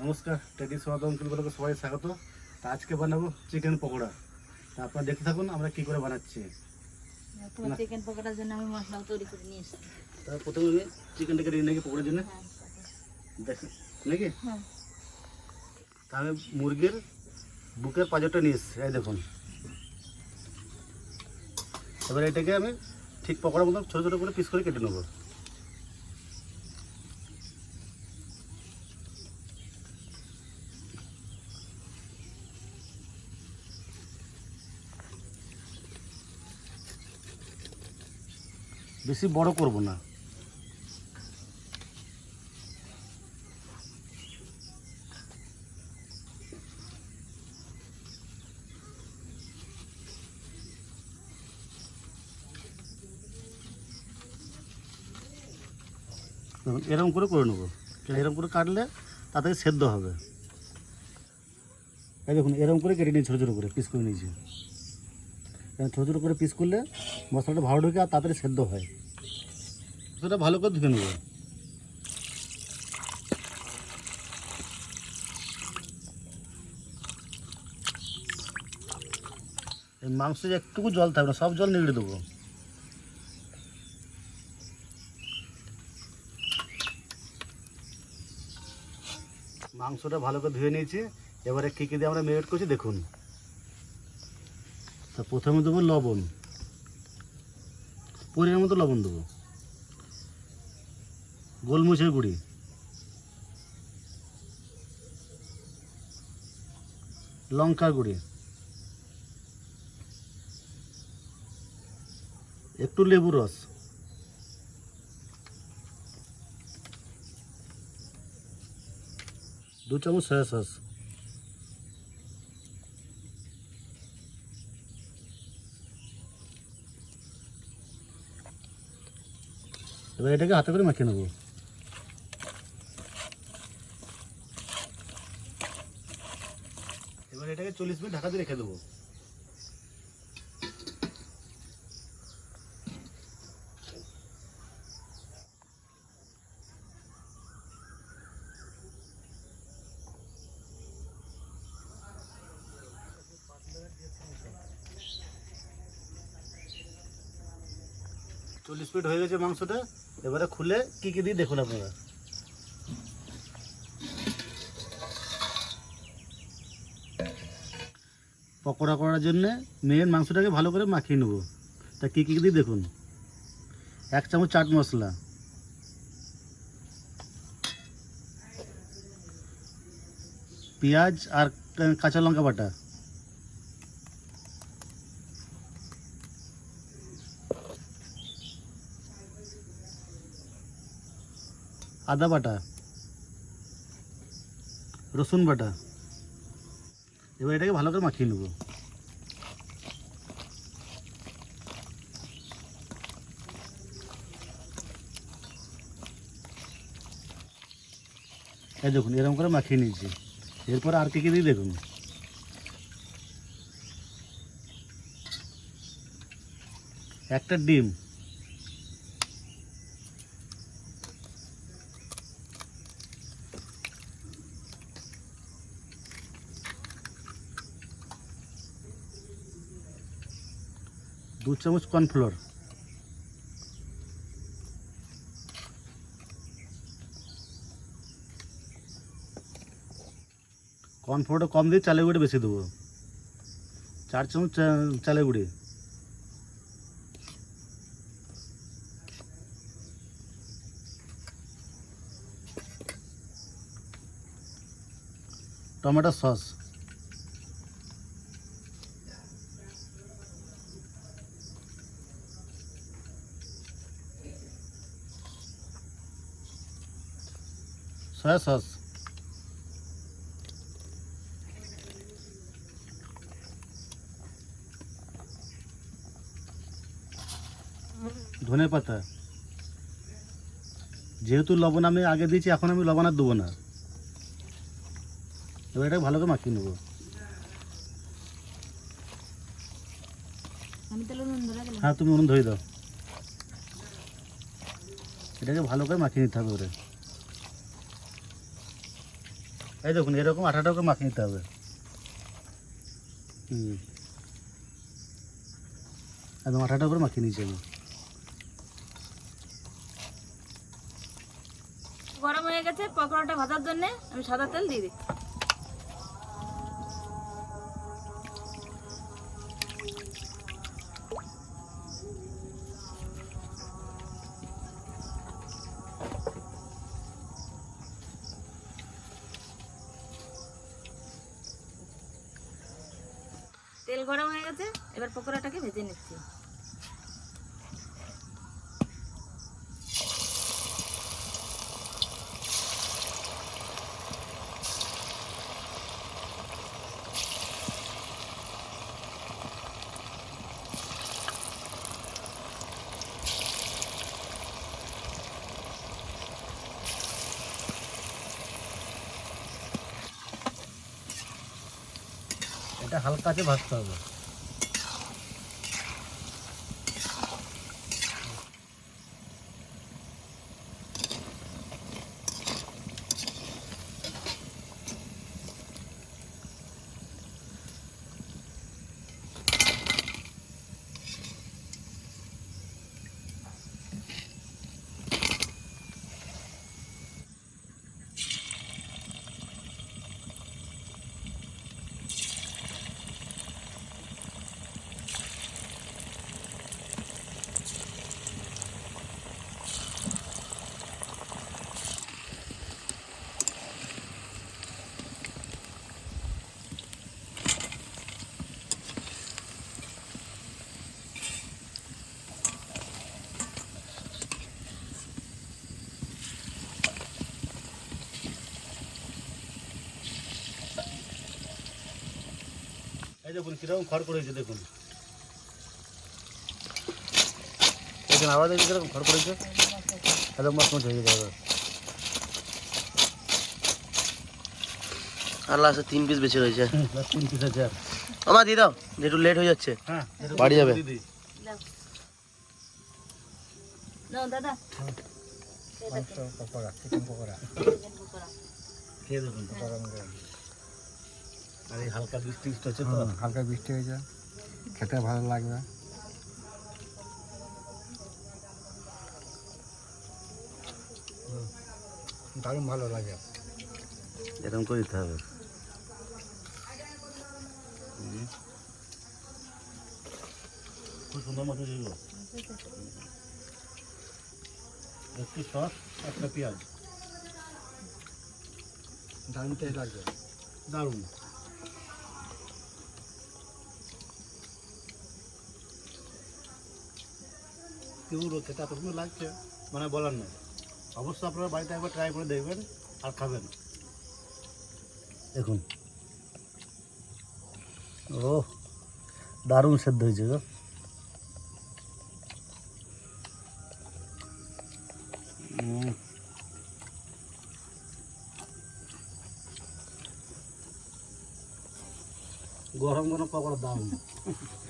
নমস্কার টেডি সোয়াদম সবাই স্বাগত। তা আজকে বানাবো চিকেন পকোড়া। তা আপনারা দেখতে থাকুন আমরা কি করে বানাচ্ছি। তো চিকেন পকোড়ার জন্য আমি মশলা তৈরি করে নিয়ে এসেছি। তা প্রথমে আমি চিকেনটাকে রেডি নাকি পকোড়ার জন্য? হ্যাঁ দেখেন নাকি? হ্যাঁ। তা আমি মুরগির বুকের পাঁজরটা নিয়ে এসেছি এই দেখুন। এবার এটাকে আমি ঠিক পকোড়ার মতো ছোটো ছোটো করে পিস করে কেটে নেব। বেশি বড় করব না। এরকম করে করে নেব। এরকম করে কাটলে তাতে সেদ্ধ হবে। এই দেখুন, এরকম করে কেটে নিই ছোটো ছোটো করে পিস করে নিয়েছি। ছোটো ছোটো করে পিস করলে মশলাটা ভালো ঢুকে আর তাড়াতাড়ি সেদ্ধ হয়। সেটা ভালো করে ধুয়ে নেব। এই মাংসে একটুকু জল থাকবে না, সব জল নিগড়ে দেবো। মাংসটা ভালো করে ধুয়ে নিয়েছি, এবারে কী কী দিয়ে আমরা মেরিনেট করছি দেখুন। তা প্রথমে দেবো লবণ। পরিমাণ মতো লবণ দেবো। গোলমরিচের গুঁড়ি। লঙ্কার গুঁড়ি। একটু লেবু রস। দু চামচ সয়া সস এবার এটাকে হাতে করে মাখিয়ে নেব এবার এটাকে চল্লিশ মিনিট ঢাকা দিয়ে রেখে দেবো। চল্লিশ মিনিট হয়ে গেছে মাংসটা। এবারে খুলে কি কি দিয়ে দেখুন আপনারা। পকোড়া করার জন্যে মেন মাংসটাকে ভালো করে মাখিয়ে নেব। তা কী কী দিয়ে দেখুন? এক চামচ চাট মশলা। পেঁয়াজ আর কাঁচা লঙ্কা বাটা। আদা বাটা। রসুন বাটা। এবার এটাকে ভালো করে মাখিয়ে নেব। এই দেখুন, এরকম করে মাখিয়ে নিয়েছি। এরপর আর কি কি দিই দেখুন। একটা ডিম। দু চামচ কর্নফ্লোর। কর্নফ্লোরটা কম দিয়ে চালের গুঁড়ি বেশি দেবো। চার চামচ চালের গুঁড়ি। Tomato sauce. Soya sauce. ধনে পাতা। যেহেতু লবণ আমি আগে দিয়েছি এখন আমি লবণ আর দেবো না। এবার এটা ভালো করে মাখিয়ে নেব। হ্যাঁ তুমি উনুন ধরে দাও। এটাকে ভালো করে মাখিয়ে নিতে হবে ওরে। এই দেখুন এরকম আঠাটা করে মাখিয়ে নিতে হবে। হুম। একদম আঠাটা করে মাখিয়ে নিয়েছি আমি গরম হয়ে গেছে পকোড়াটা ভাজার জন্য আমি সাদা তেল দিয়ে দিচ্ছি। তেল গরম হয়ে গেছে, এবার পকোড়াটাকে ভেজে নিচ্ছি। এটা হালকা আছে ভাজতে হবে। দেখুন কীরকম খড় করেছে দেখুন। দেখুন আবার দেখুন কীরকম খড় করেছে একদম মত হয়ে যাবে আর লাস্টে তিন পিস বেঁচে রয়েছে। তিন পিস আছে আর। আমার দিয়ে দাও যেটু লেট হয়ে যাচ্ছে। হ্যাঁ বাড়ি যাবে? দিদি। নাও। নাও দাদা পকোড়া চিকেন পকোড়া। খেয়ে দেখুন গরম গরম আর এই হালকা বৃষ্টি হচ্ছে তো। হালকা বৃষ্টি হয়েছে। খেতে ভালো লাগবে। দারুণ ভালো লাগে। এরকম করে দিতে হবে। খুব সুন্দর মতো ছিল একটু সস একটা পেঁয়াজ। দারুণ লাগবে। দারুণ। পুরো খেতে এত লাগছে মানে বলার নয়। অবশ্যই আপনারা বাড়িতে একবার ট্রাই করে দেখবেন আর খাবেন। দেখুন। ও দারুণ সেদ্ধ হয়েছে গো। গরম গরম পকোড়া দারুণ